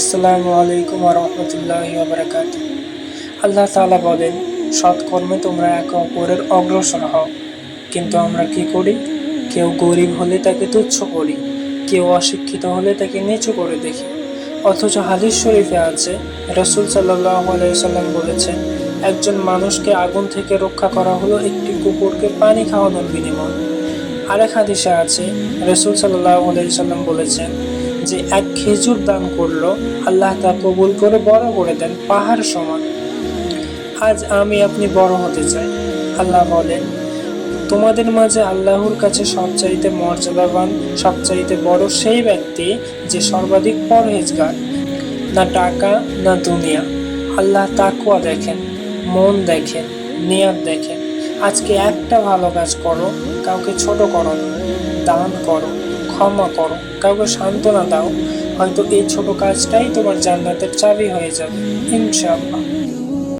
আসসালামু আলাইকুম রহমতুল্লাহ বারাকাত আল্লাহ তালা বলেন, সৎকর্মে তোমরা একে অপরের অগ্রসর হও। কিন্তু আমরা কি করি? কেউ গরিব হলে তাকে তুচ্ছ করি, কেউ অশিক্ষিত হলে তাকে নিচু করে দেখি। অথচ হাদিস শরীফে আছে, রসুল সাল্লাহ আলাইসাল্লাম বলেছেন, একজন মানুষকে আগুন থেকে রক্ষা করা হলো একটি কুকুরকে পানি খাওয়ানোর বিনিময়। আরেক হাদিসে আছে, রসুল সাল্লাহ আলাইসাল্লাম বলেছেন যে এক খেজুর দান করল, আল্লাহ তা কবুল করে বড় করে দেন পাহাড় সমান। আজ আমি আপনি বড় হতে চাই। আল্লাহ বলেন, তোমাদের মাঝে আল্লাহর কাছে সবচাইতে মর্যাদাবান, সবচাইতে বড় সেই ব্যক্তি যে সর্বাধিক পরহেজগার, না টাকা, না দুনিয়া। আল্লাহ তাকুয়া দেখেন, মন দেখেন, নিয়াত দেখেন। আজকে একটা ভালো কাজ করো, কাউকে ছোট করো দান করো। ক্ষমা করো। কাউকে সান্ত্বনা দাও। হয়তো এই ছোট কাজটাই তোমার জান্নাতের চাবি হয়ে যাবে। ইনশাআল্লাহ।